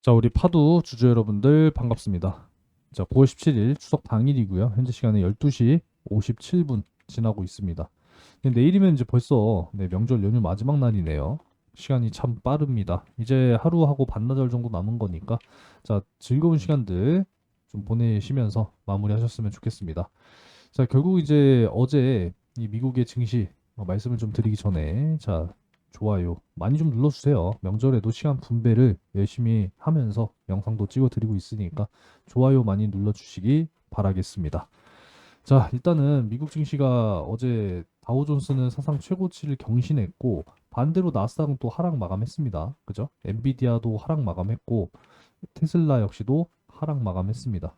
자, 우리 파두 주주 여러분들 반갑습니다. 자, 9월 17일 추석 당일이고요. 현재 시간은 12시 57분 지나고 있습니다. 내일이면 이제 벌써 네, 명절 연휴 마지막 날이네요. 시간이 참 빠릅니다. 이제 하루하고 반나절 정도 남은 거니까 자, 즐거운 시간들 좀 보내시면서 마무리하셨으면 좋겠습니다. 자, 결국 이제 어제 이 미국의 증시 어, 말씀을 좀 드리기 전에 자, 좋아요 많이 좀 눌러주세요. 명절에도 시간 분배를 열심히 하면서 영상도 찍어드리고 있으니까 좋아요 많이 눌러주시기 바라겠습니다. 자, 일단은 미국 증시가 어제 다우존스는 사상 최고치를 경신했고 반대로 나스닥은 또 하락 마감했습니다. 그죠? 엔비디아도 하락 마감했고 테슬라 역시도 하락 마감했습니다.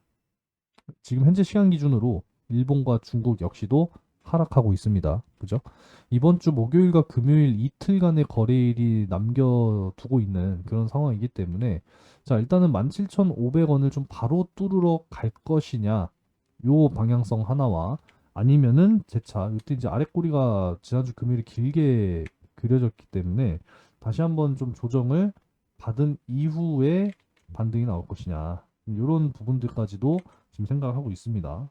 지금 현재 시간 기준으로 일본과 중국 역시도 하락하고 있습니다. 그죠? 이번 주 목요일과 금요일 이틀간의 거래일이 남겨두고 있는 그런 상황이기 때문에 자, 일단은 17,500원을 좀 바로 뚫으러 갈 것이냐 요 방향성 하나와 아니면은 재차 이때 이제 아래 꼬리가 지난주 금요일에 길게 그려졌기 때문에 다시 한번 좀 조정을 받은 이후에 반등이 나올 것이냐 이런 부분들까지도 지금 생각하고 있습니다.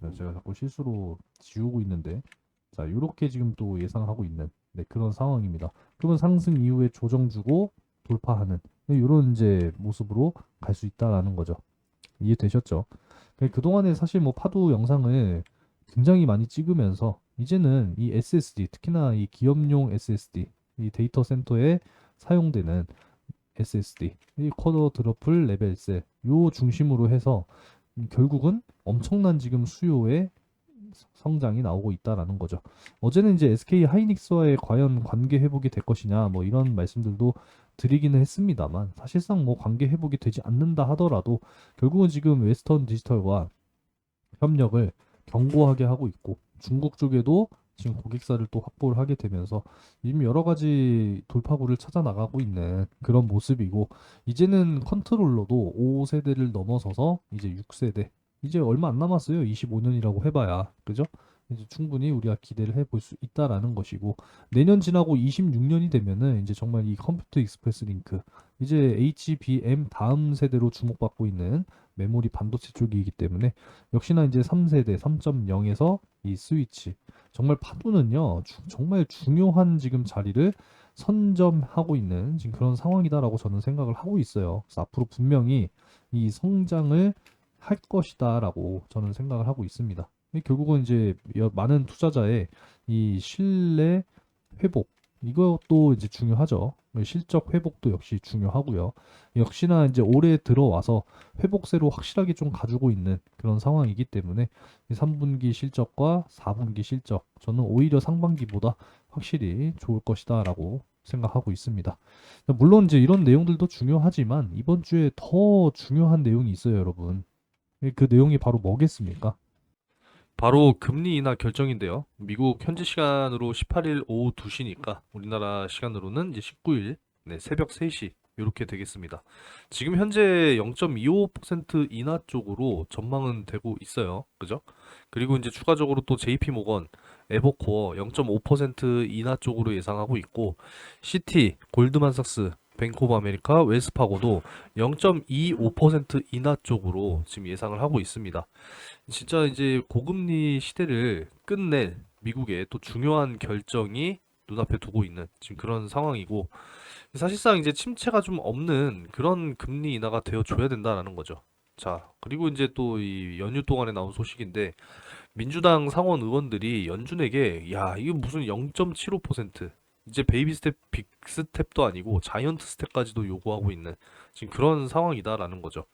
자, 제가 자꾸 실수로 지우고 있는데 자 이렇게 지금 또 예상하고 있는 네, 그런 상황입니다. 그러면 상승 이후에 조정 주고 돌파하는 이런 이제 모습으로 갈 수 있다라는 거죠. 이해되셨죠? 그- 그동안에 사실 뭐 파도 영상을 굉장히 많이 찍으면서 이제는 이 SSD, 특히나 이 기업용 SSD, 이 데이터 센터에 사용되는 SSD, 이 쿼터 드러플 레벨 셀, 요 중심으로 해서 음, 결국은 엄청난 지금 수요의 성장이 나오고 있다라는 거죠. 어제는 이제 SK 하이닉스와의 과연 관계 회복이 될 것이냐 뭐 이런 말씀들도 드리기는 했습니다만 사실상 뭐 관계 회복이 되지 않는다 하더라도 결국은 지금 웨스턴 디지털과 협력을 견고하게 하고 있고 중국 쪽에도 지금 고객사를 또 확보를 하게 되면서 지금 여러 가지 돌파구를 찾아 나가고 있는 그런 모습이고 이제는 컨트롤러도 5세대를 넘어서서 이제 6세대 이제 얼마 안 남았어요. 25년이라고 해봐야 그죠? 이제 충분히 우리가 기대를 해볼 수 있다라는 것이고 내년 지나고 26년이 되면은 이제 정말 이 컴퓨터 익스프레스 링크 이제 HBM 다음 세대로 주목받고 있는 메모리 반도체 쪽이기 때문에 역시나 이제 3세대 3.0에서 이 스위치 정말 파도는요 주- 정말 중요한 지금 자리를 선점하고 있는 지금 그런 상황이다라고 저는 생각을 하고 있어요. 그래서 앞으로 분명히 이 성장을 할 것이다라고 저는 생각을 하고 있습니다. 이 결국은 이제 여- 많은 투자자의 이 신뢰 회복 이것도 이제 중요하죠. 실적 회복도 역시 중요하고요. 역시나 이제 올해 들어와서 회복세로 확실하게 좀 가지고 있는 그런 상황이기 때문에 이 3분기 실적과 4분기 실적 저는 오히려 상반기보다 확실히 좋을 것이다라고 생각하고 있습니다. 물론 이제 이런 내용들도 중요하지만 이번 주에 더 중요한 내용이 있어요, 여러분. 그 내용이 바로 뭐겠습니까? 바로 금리 인하 결정인데요. 미국 현지 시간으로 18일 오후 2시니까 우리나라 시간으로는 이제 19일 네, 새벽 3시 이렇게 되겠습니다. 지금 현재 0.25% 인하 쪽으로 전망은 되고 있어요. 그죠? 그리고 이제 추가적으로 또 JP 모건, 에버코어 0.5% 인하 쪽으로 예상하고 있고 시티, 골드만삭스, 뱅크 오브 아메리카, 웰스파고도 0.25% 인하 쪽으로 지금 예상을 하고 있습니다. 진짜 이제 고금리 시대를 끝낼 미국의 또 중요한 결정이 눈앞에 두고 있는 지금 그런 상황이고 사실상 이제 침체가 좀 없는 그런 금리 인하가 되어 줘야 된다라는 거죠. 자, 그리고 이제 또 이 연휴 동안에 나온 소식인데 민주당 상원 의원들이 연준에게 야, 이거 무슨 0.75% 이제 베이비 스텝, 빅 스텝도 아니고 자이언트 스텝까지도 요구하고 있는 지금 그런 상황이다라는 거죠.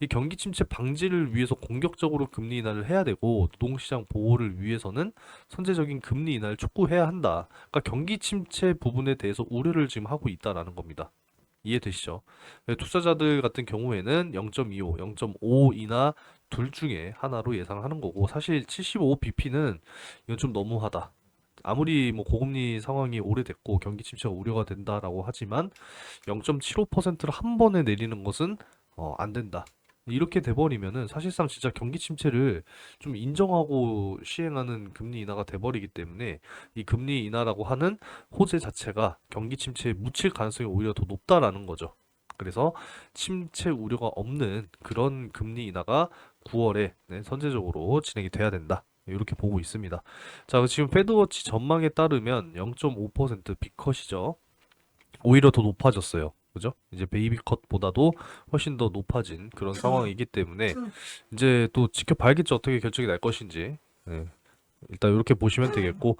이 경기 침체 방지를 위해서 공격적으로 금리 인하를 해야 되고 노동시장 보호를 위해서는 선제적인 금리 인하를 촉구해야 한다. 그러니까 경기 침체 부분에 대해서 우려를 지금 하고 있다라는 겁니다. 이해되시죠? 네, 투자자들 같은 경우에는 0.25, 0.5 인하 둘 중에 하나로 예상하는 거고 사실 75bp는 이건 좀 너무하다. 아무리 뭐 고금리 상황이 오래됐고 경기 침체가 우려가 된다라고 하지만 0.75%를 한 번에 내리는 것은 어, 안 된다. 이렇게 돼버리면은 사실상 진짜 경기 침체를 좀 인정하고 시행하는 금리 인하가 돼버리기 때문에 이 금리 인하라고 하는 호재 자체가 경기 침체에 묻힐 가능성이 오히려 더 높다라는 거죠. 그래서 침체 우려가 없는 그런 금리 인하가 9월에 네, 선제적으로 진행이 돼야 된다. 이렇게 보고 있습니다. 자, 지금 페드워치 전망에 따르면 0.5% 빅컷이죠. 오히려 더 높아졌어요. 그죠? 이제 베이비 컷보다도 훨씬 더 높아진 그런 상황이기 때문에 이제 또 지켜봐야겠죠. 어떻게 결정이 날 것인지. 네. 일단 이렇게 보시면 되겠고.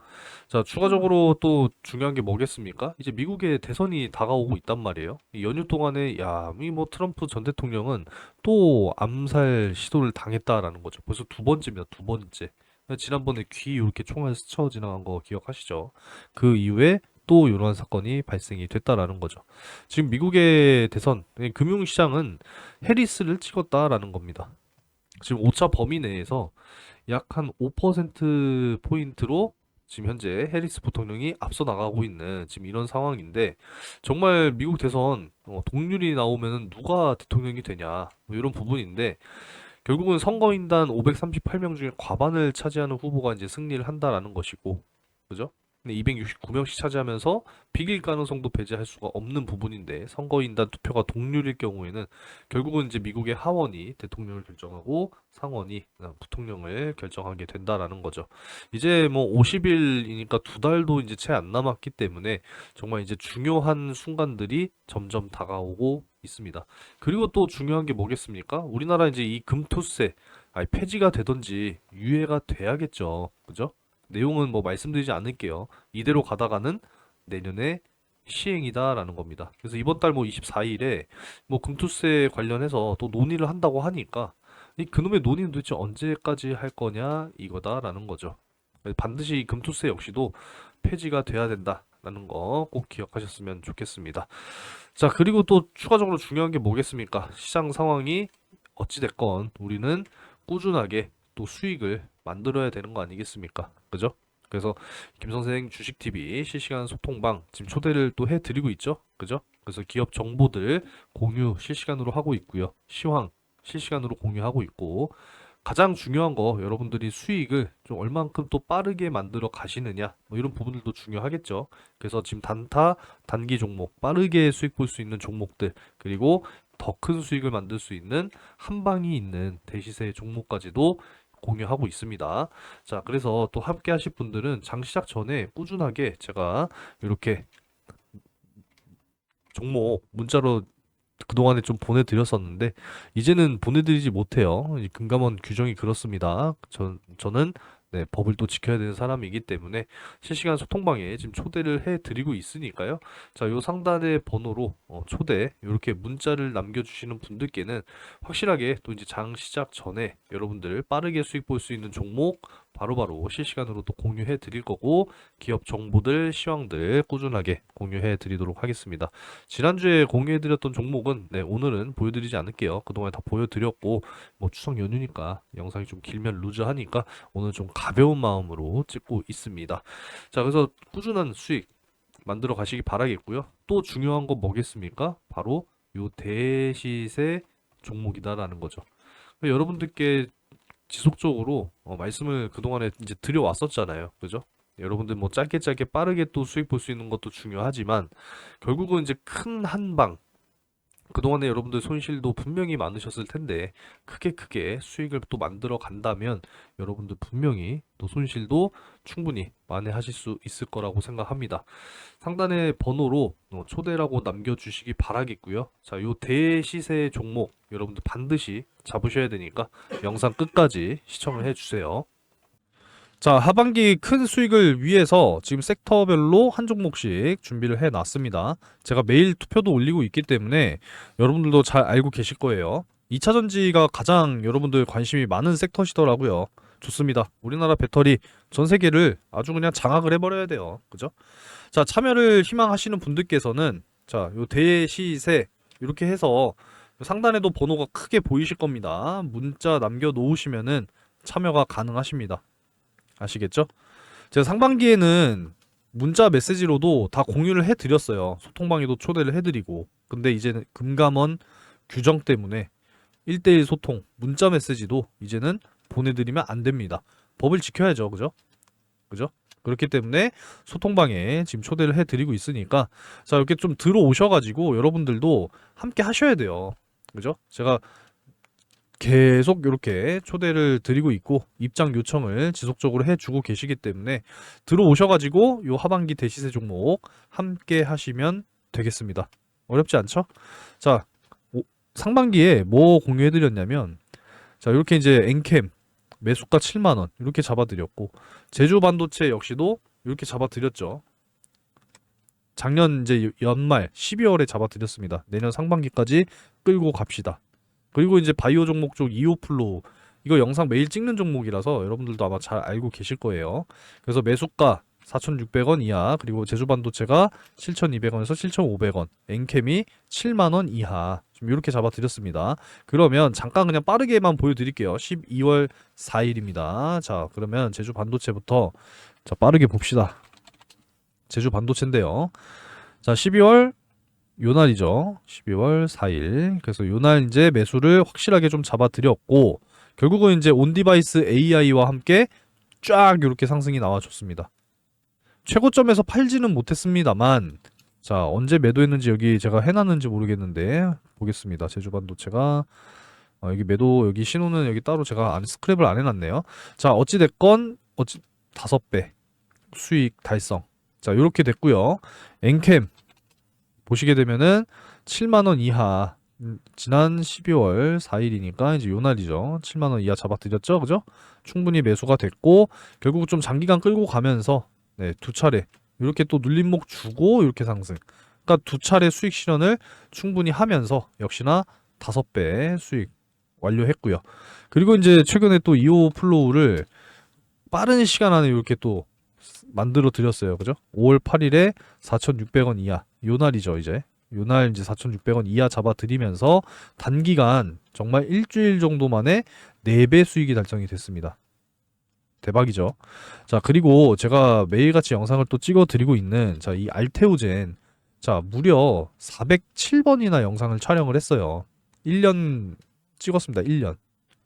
자, 추가적으로 또 중요한 게 뭐겠습니까? 이제 미국의 대선이 다가오고 있단 말이에요. 이 연휴 동안에 야, 이뭐 트럼프 전 대통령은 또 암살 시도를 당했다라는 거죠. 벌써 두 번째입니다. 두 번째. 지난번에 귀 이렇게 총알 스쳐 지나간 거 기억하시죠? 그 이후에 또 이러한 사건이 발생이 됐다라는 거죠. 지금 미국의 대선, 예, 금융시장은 해리스를 찍었다라는 겁니다. 지금 오차 범위 내에서 약 한 5% 포인트로 지금 현재 해리스 부통령이 앞서 나가고 있는 지금 이런 상황인데 정말 미국 대선 어, 동률이 나오면 누가 대통령이 되냐 뭐 이런 부분인데 결국은 선거인단 538명 중에 과반을 차지하는 후보가 이제 승리를 한다라는 것이고 그죠? 근데 269명씩 차지하면서 비길 가능성도 배제할 수가 없는 부분인데 선거인단 투표가 동률일 경우에는 결국은 이제 미국의 하원이 대통령을 결정하고 상원이 어, 부통령을 결정하게 된다라는 거죠. 이제 뭐 50일이니까 두 달도 이제 채 안 남았기 때문에 정말 이제 중요한 순간들이 점점 다가오고 있습니다. 그리고 또 중요한 게 뭐겠습니까? 우리나라 이제 이 금투세 아니 폐지가 되든지 유예가 돼야겠죠. 그죠? 내용은 뭐 말씀드리지 않을게요. 이대로 가다가는 내년에 시행이다라는 겁니다. 그래서 이번 달 뭐 24일에 뭐 금투세 관련해서 또 논의를 한다고 하니까 이 그놈의 논의는 도대체 언제까지 할 거냐 이거다라는 거죠. 반드시 이 금투세 역시도 폐지가 돼야 된다라는 거 꼭 기억하셨으면 좋겠습니다. 자, 그리고 또 추가적으로 중요한 게 뭐겠습니까? 시장 상황이 어찌됐건 우리는 꾸준하게 또 수익을 만들어야 되는 거 아니겠습니까? 그죠? 그래서 김선생 주식TV 실시간 소통방 지금 초대를 또 해드리고 있죠? 그죠? 그래서 기업 정보들 공유 실시간으로 하고 있고요. 시황 실시간으로 공유하고 있고 가장 중요한 거 여러분들이 수익을 좀 얼만큼 또 빠르게 만들어 가시느냐 뭐 이런 부분들도 중요하겠죠. 그래서 지금 단타 단기 종목 빠르게 수익 볼 수 있는 종목들 그리고 더 큰 수익을 만들 수 있는 한 방이 있는 대시세 종목까지도 공유하고 있습니다. 자, 그래서 또 함께 하실 분들은 장 시작 전에 꾸준하게 제가 이렇게 종목 문자로 그동안에 좀 보내드렸었는데 이제는 보내드리지 못해요. 이 금감원 규정이 그렇습니다. 전, 저는 네, 법을 또 지켜야 되는 사람이기 때문에 실시간 소통방에 지금 초대를 해드리고 있으니까요. 자, 요 상단의 번호로 어, 초대 이렇게 문자를 남겨주시는 분들께는 확실하게 또 이제 장 시작 전에 여러분들 빠르게 수익 볼 수 있는 종목 바로바로 실시간으로 또 공유해 드릴 거고 기업 정보들, 시황들 꾸준하게 공유해 드리도록 하겠습니다. 지난주에 공유해 드렸던 종목은 네, 오늘은 보여드리지 않을게요. 그동안 다 보여드렸고 뭐 추석 연휴니까 영상이 좀 길면 루즈하니까 오늘 좀 가벼운 마음으로 찍고 있습니다. 자, 그래서 꾸준한 수익 만들어 가시기 바라겠고요. 또 중요한 거 뭐겠습니까? 바로 요 대시세 종목이다라는 거죠. 여러분들께 지속적으로 어, 말씀을 그동안에 이제 드려왔었잖아요. 그죠? 여러분들 뭐 짧게 짧게 빠르게 또 수익 볼 수 있는 것도 중요하지만 결국은 이제 큰 한방 그동안에 여러분들 손실도 분명히 많으셨을 텐데 크게 크게 수익을 또 만들어 간다면 여러분들 분명히 또 손실도 충분히 만회하실 수 있을 거라고 생각합니다. 상단의 번호로 어, 초대라고 남겨주시기 바라겠고요. 자, 요 대시세 종목 여러분들 반드시 잡으셔야 되니까 영상 끝까지 시청을 해주세요. 자, 하반기 큰 수익을 위해서 지금 섹터별로 한 종목씩 준비를 해 놨습니다. 제가 매일 투표도 올리고 있기 때문에 여러분들도 잘 알고 계실 거예요. 2차 전지가 가장 여러분들 관심이 많은 섹터시더라고요. 좋습니다. 우리나라 배터리 전 세계를 아주 그냥 장악을 해버려야 돼요. 그죠? 자, 참여를 희망하시는 분들께서는 자, 요 대시세 이렇게 해서 상단에도 번호가 크게 보이실 겁니다. 문자 남겨 놓으시면은 참여가 가능하십니다. 아시겠죠? 제가 상반기에는 문자 메시지로도 다 공유를 해드렸어요. 소통방에도 초대를 해드리고. 근데 이제는 금감원 규정 때문에 1대1 소통, 문자 메시지도 이제는 보내드리면 안 됩니다. 법을 지켜야죠. 그죠? 그죠? 그렇기 때문에 소통방에 지금 초대를 해드리고 있으니까 자 이렇게 좀 들어오셔가지고 여러분들도 함께 하셔야 돼요. 그죠? 제가 계속 이렇게 초대를 드리고 있고 입장 요청을 지속적으로 해주고 계시기 때문에 들어오셔가지고 요 하반기 대시세 종목 함께 하시면 되겠습니다. 어렵지 않죠? 자 오- 상반기에 뭐 공유해드렸냐면 자 이렇게 이제 엔캠 매수가 7만 원 이렇게 잡아드렸고 제주 반도체 역시도 이렇게 잡아드렸죠. 작년 이제 연말 12월에 잡아드렸습니다. 내년 상반기까지 끌고 갑시다. 그리고 이제 바이오 종목 쪽 이오플로 이거 영상 매일 찍는 종목이라서 여러분들도 아마 잘 알고 계실 거예요. 그래서 매수가 4,600원 이하 그리고 제주 반도체가 7,200원에서 7,500원, 엔캠이 7만 원 이하 좀 이렇게 잡아드렸습니다. 그러면 잠깐 그냥 빠르게만 보여드릴게요. 12월 4일입니다. 자 그러면 제주 반도체부터 자 빠르게 봅시다. 제주 반도체인데요. 자 12월 요 날이죠. 12월 4일. 그래서 요 날 이제 매수를 확실하게 좀 잡아드렸고 결국은 이제 온디바이스 AI와 함께 쫙 이렇게 상승이 나와줬습니다. 최고점에서 팔지는 못했습니다만 자 언제 매도했는지 여기 제가 해놨는지 모르겠는데 보겠습니다. 제주 반도체가 어, 여기 매도 여기 신호는 여기 따로 제가 안 스크랩을 안 해놨네요. 자 어찌 됐건 어찌 다섯 배 수익 달성. 자 이렇게 됐고요. 엔캠 보시게 되면은 7만 원 이하 음, 지난 12월 4일이니까 이제 요 날이죠. 7만 원 이하 잡아드렸죠, 그죠? 충분히 매수가 됐고 결국 좀 장기간 끌고 가면서 네, 두 차례 이렇게 또 눌림목 주고 이렇게 상승. 그러니까 두 차례 수익 실현을 충분히 하면서 역시나 다섯 배 수익 완료했고요. 그리고 이제 최근에 또 2호 플로우를 빠른 시간 안에 이렇게 또 만들어 드렸어요. 그죠? 5월 8일에 4,600원 이하. 요 날이죠, 이제. 요 날 이제 4,600원 이하 잡아 드리면서 단기간 정말 일주일 정도 만에 4배 수익이 달성이 됐습니다. 대박이죠. 자, 그리고 제가 매일같이 영상을 또 찍어 드리고 있는 자, 이 알테오젠 자, 무려 407번이나 영상을 촬영을 했어요. 1년 찍었습니다. 1년.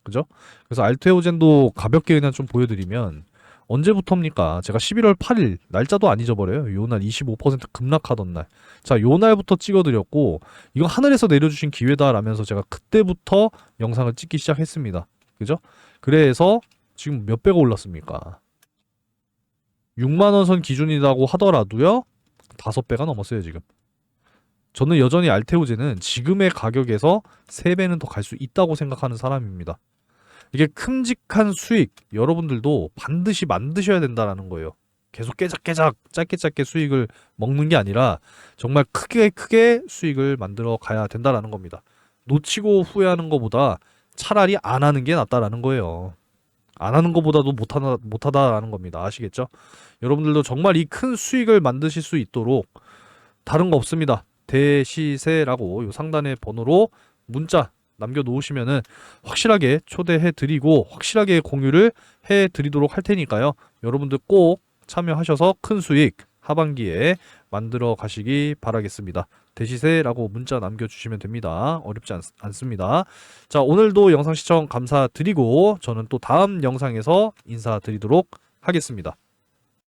그죠? 그래서 알테오젠도 가볍게 그냥 좀 보여드리면 언제부터입니까? 제가 11월 8일 날짜도 안 잊어버려요. 요 날 25% 급락하던 날. 자, 요 날부터 찍어드렸고 이거 하늘에서 내려주신 기회다라면서 제가 그때부터 영상을 찍기 시작했습니다. 그죠? 그래서 지금 몇 배가 올랐습니까? 6만 원 선 기준이라고 하더라도요. 다섯 배가 넘었어요, 지금. 저는 여전히 알테오제는 지금의 가격에서 3배는 더 갈 수 있다고 생각하는 사람입니다. 이게 큼직한 수익 여러분들도 반드시 만드셔야 된다라는 거예요. 계속 깨작깨작 짧게 짧게 수익을 먹는 게 아니라 정말 크게 크게 수익을 만들어 가야 된다라는 겁니다. 놓치고 후회하는 것보다 차라리 안 하는 게 낫다라는 거예요. 안 하는 것보다도 못하다, 못하다라는 겁니다. 아시겠죠? 여러분들도 정말 이 큰 수익을 만드실 수 있도록 다른 거 없습니다. 대시세라고 요 상단의 번호로 문자 남겨놓으시면은 확실하게 초대해 드리고 확실하게 공유를 해 드리도록 할 테니까요. 여러분들 꼭 참여하셔서 큰 수익 하반기에 만들어 가시기 바라겠습니다. 대시세라고 문자 남겨주시면 됩니다. 어렵지 않, 않습니다. 자, 오늘도 영상 시청 감사드리고 저는 또 다음 영상에서 인사드리도록 하겠습니다.